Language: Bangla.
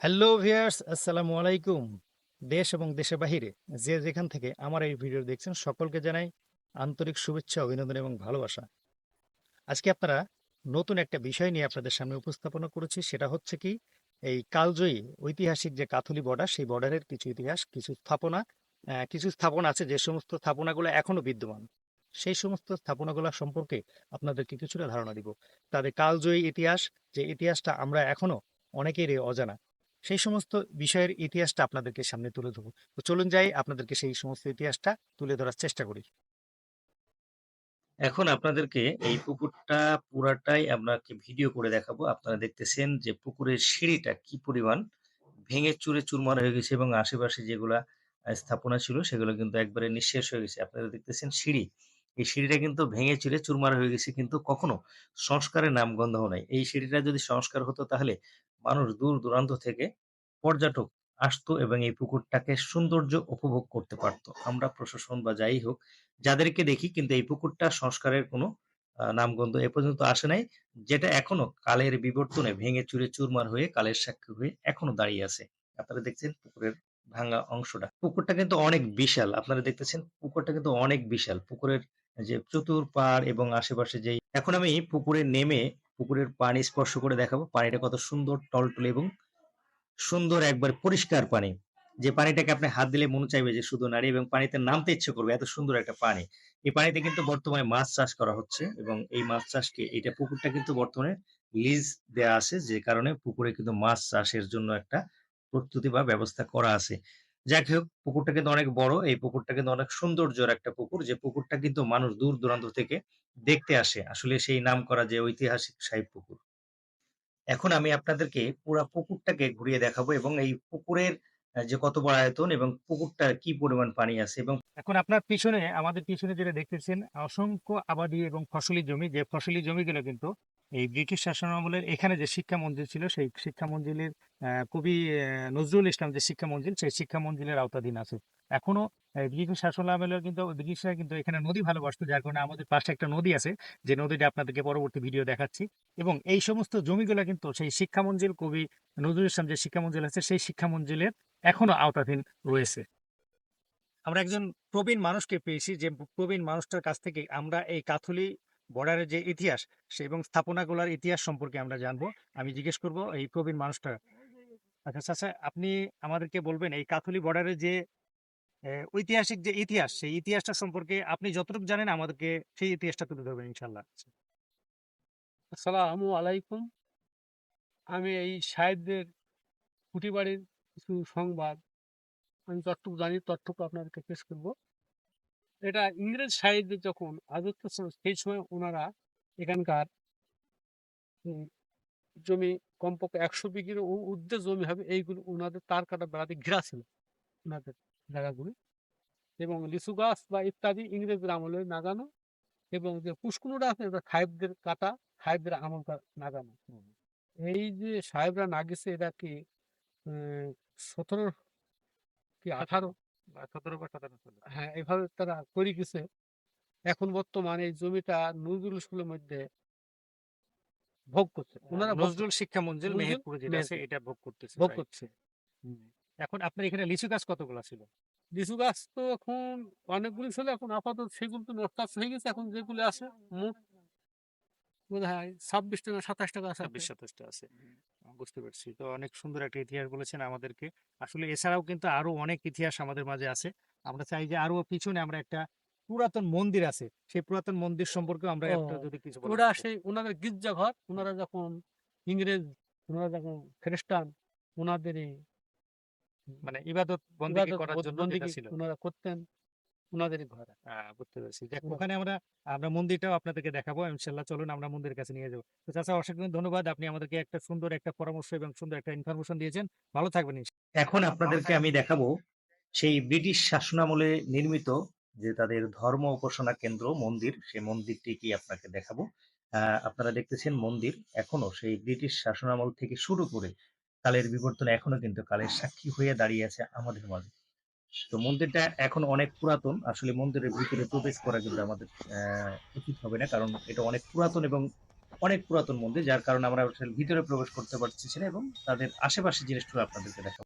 হ্যালো ভিয়ার্স আসসালামু আলাইকুম। দেশ এবং দেশের বাহিরে যে যেখান থেকে আমার এই ভিডিও দেখছেন, সকলকে জানাই আন্তরিক শুভেচ্ছা, অভিনন্দন এবং ভালোবাসা। আজকে আপনারা নতুন একটা বিষয় নিয়ে আপনাদের সামনে উপস্থাপনা করেছি, সেটা হচ্ছে কি, এই কালজয়ী ঐতিহাসিক যে কাথলি বর্ডার, সেই বর্ডারের কিছু ইতিহাস, কিছু স্থাপনা কিছু স্থাপনা আছে যে সমস্ত স্থাপনাগুলো এখনও বিদ্যমান। সেই সমস্ত স্থাপনাগুলো সম্পর্কে আপনাদেরকে কিছুটা ধারণা দিব। তাদের কালজয়ী ইতিহাস, যে ইতিহাসটা আমরা এখনও অনেকেরই অজানা সেই সমস্ত বিষয়ের ইতিহাসটা আপনাদেরকে সামনে তুলে ধরবো। তো চলুন যাই, আপনাদেরকে সেই সমস্ত ইতিহাসটা তুলে ধরার চেষ্টা করি। এখন আপনাদেরকে এই পুকুরটা পুরাটাই আপনাকে ভিডিও করে দেখাবো। আপনারা দেখতেছেন যে পুকুরের সিঁড়িটা কি পরিমাণ ভেঙে চুরে চুরমার হয়ে গেছে এবং আশেপাশে যেগুলা স্থাপনা ছিল সেগুলো কিন্তু একবারে নিঃশেষ হয়ে গেছে। আপনারা দেখতেছেন সিঁড়ি। এই সিঁড়িটা কিন্তু ভেঙে চুরে চুরমার হয়ে গেছে কিন্তু কখনো সংস্কারের নামগন্ধ নাই। এই সিঁড়িটা যদি সংস্কার হতো তাহলে মানুষ দূর দূরান্ত থেকে পর্যটক আসতো এবং এই পুকুরটাকে সৌন্দর্য উপভোগ করতে পারতো। আমরা প্রশাসন বা যাই হোক, যাদেরকে দেখি কিন্তু এই পুকুরটা সংস্কারের কোনো নামগন্ধ এ পর্যন্ত আসে নাই। যেটা এখনও কালের বিবর্তনে ভেঙে চুরে চুরমার হয়ে কালের সাক্ষী হয়ে এখনও দাঁড়িয়ে আছে। আপনারা দেখছেন পুকুরের ভাঙা অংশটা। পুকুরটা কিন্তু অনেক বিশাল। আপনারা দেখতেছেন পুকুরটা কিন্তু অনেক বিশাল। পুকুরের যে চতুর্পাড় এবং আশেপাশে যেই, এখন আমি পুকুরে নেমে পুকুরের পানি স্পর্শ করে দেখাবো। পানিটা কত সুন্দর, টলটলে এবং সুন্দর একবার পরিষ্কার পানি। যে পানিটাকে আপনি হাত দিলে মনে চাইবে যে শুধু নারী এবং পানিতে নামতে ইচ্ছে করবে, এত সুন্দর একটা পানি। এই পানিতে কিন্তু বর্তমানে মাছ চাষ করা হচ্ছে এবং এই মাছ চাষকে এটা পুকুরটা কিন্তু বর্তমানে লিজ দেয়া আছে, যে কারণে পুকুরে কিন্তু মাছ চাষের জন্য একটা প্রস্তুতি বা ব্যবস্থা করা আছে। যাই হোক, পুকুরটা কিন্তু অনেক বড়। এই পুকুরটা কিন্তু অনেক সৌন্দর্যের একটা পুকুর। যে পুকুরটা কিন্তু মানুষ দূর দূরান্ত থেকে দেখতে আসে। আসলে সেই নাম করা যে ঐতিহাসিক সাহিব পুকুর। এখন আমি আপনাদেরকে পুরা পুকুরটাকে ঘুরিয়ে দেখাবো এবং এই পুকুরের যে কত বড় আয়তন এবং পুকুরটার কি পরিমাণ পানি আছে এবং এখন আপনার পিছনে, আমাদের পিছনে যেটা দেখতেছেন, অসংখ্য আবাদি এবং ফসলি জমি। যে ফসলি জমিগুলো কিন্তু এই ব্রিটিশ শাসন আমলের এখানে যে শিক্ষা মন্দির ছিল সেই শিক্ষা আহ, কবি নজরুল ইসলাম যে শিক্ষা মন্দির সেই শিক্ষা মন্দিরের আওতাধীন আছে। এখনও ব্রিটিশ শাসন আমলের কিন্তু ব্রিটিশরা কিন্তু এখানে নদী ভালোবাসতো যার কারণে আমাদের পাশে একটা নদী আছে যে নদীটা আপনাদেরকে পরবর্তী ভিডিও দেখাচ্ছি। এবং এই সমস্ত জমিগুলো কিন্তু সেই শিক্ষা মঞ্জিল কবি নজরুল ইসলাম যে শিক্ষা আছে সেই শিক্ষা মঞ্জিলের এখনও আওতাধীন রয়েছে। আমরা একজন প্রবীণ মানুষকে পেয়েছি যে প্রবীণ মানুষটার কাছ থেকে আমরা এই কাথলি বর্ডারের যে ইতিহাস, সে এবং স্থাপনাগুলোর ইতিহাস সম্পর্কে আমরা জানব। আমি জিজ্ঞেস করব এই প্রবীণ মানুষটা আচ্ছা চাচা আপনি আমাদেরকে বলবেন এই কাথলি বর্ডারের যে ঐতিহাসিক যে ইতিহাস, সেই ইতিহাসটা সম্পর্কে আপনি যতটুকু জানেন আমাদেরকে সেই ইতিহাসটা তুলে ধরবেন ইনশাল্লাহ আসসালামু আলাইকুম। আমি এই সাহেবদের কুটি বাড়ির কিছু সংবাদ, আমি যতটুকু জানি ততটুকু আপনাদেরকে পেশ করব। এটা ইংরেজ সাহেবদের যখন ছিল সেই সময় ওনারা এখানকার জমি কমপক্ষে একশো বিঘির ঊর্ধ্বে জমি হবে, এইগুলো ওনাদের তার কাটা বেড়াতে ঘেরা ছিল, ওনাদের জায়গাগুলি। এবং লিচু গাছ বা ইত্যাদি ইংরেজদের আমলে নাগানো এবং যে পুষ্কুলটা আছে এটা সাহেবদের কাটা, সাহেবদের আমল নাগানো। এই যে সাহেবরা না গেছে, এটা কি সতেরো কি আঠারো সতেরো বা। হ্যাঁ এভাবে তারা করে গেছে। এখন বর্তমানে এই জমিটা নজরুল স্কুলের মধ্যে ভোগ করছে। ওনারা ভোগ- নজরুল শিক্ষা মঞ্জিল মেহেরপুরে যেটা আছে এটা ভোগ করতেছে ভোগ করছে। এখন আপনার এখানে লিচু গাছ কতগুলো ছিল? লিচু গাছ তো এখন অনেকগুলি ছিল এখন আপাতত সেগুলো তো নষ্ট হয়ে গেছে। এখন যেগুলো আছে মোট বোধ হয় ছাব্বিশ আছে ছাব্বিশ সাতাশটা আছে। বুঝতে পারছি। তো অনেক সুন্দর একটা ইতিহাস বলেছেন আমাদেরকে। আসলে এছাড়াও কিন্তু আরও অনেক ইতিহাস আমাদের মাঝে আছে। আমরা চাই যে আরও পিছনে আমরা একটা পুরাতন মন্দির আছে। সেই পুরাতন মন্দির সম্পর্কে আমরা একটা যদি কিছু ওরা। সেই ওনাদের গির্জাঘর ওনারা যখন ইংরেজ ওনারা যখন খ্রিস্টান ওনাদের মানে ইবাদত বন্দী করার জন্য ছিল। ওনারা করতেন। ওনাদের ঘর। বুঝতে পারছি। ওখানে আমরা আমরা মন্দিরটাও আপনাদেরকে দেখাবো ইনশাল্লাহ চলুন আমরা মন্দিরের কাছে নিয়ে যাব। তো চাচা অসংখ্য ধন্যবাদ আপনি আমাদেরকে একটা সুন্দর একটা পরামর্শ এবং সুন্দর একটা ইনফরমেশন দিয়েছেন। ভালো থাকবেন এখন আপনাদেরকে আমি দেখাবো সেই ব্রিটিশ শাসনামলে নির্মিত যে তাদের ধর্ম উপাসনা কেন্দ্র মন্দির সেই মন্দিরটি কি আপনাকে দেখাবো। আহ, আপনারা দেখতেছেন মন্দির এখনও সেই ব্রিটিশ শাসনামল থেকে শুরু করে কালের বিবর্তন এখনও কিন্তু কালের সাক্ষী হয়ে দাঁড়িয়ে আছে আমাদের মাঝে। তো মন্দিরটা এখন অনেক পুরাতন। আসলে মন্দিরের ভিতরে প্রবেশ করা কিন্তু আমাদের উচিত হবে না। কারণ এটা অনেক পুরাতন এবং অনেক পুরাতন মন্দির, যার কারণে আমরা ভিতরে প্রবেশ করতে পারছি না এবং তাদের আশেপাশে জিনিসগুলো আপনাদেরকে দেখাবো।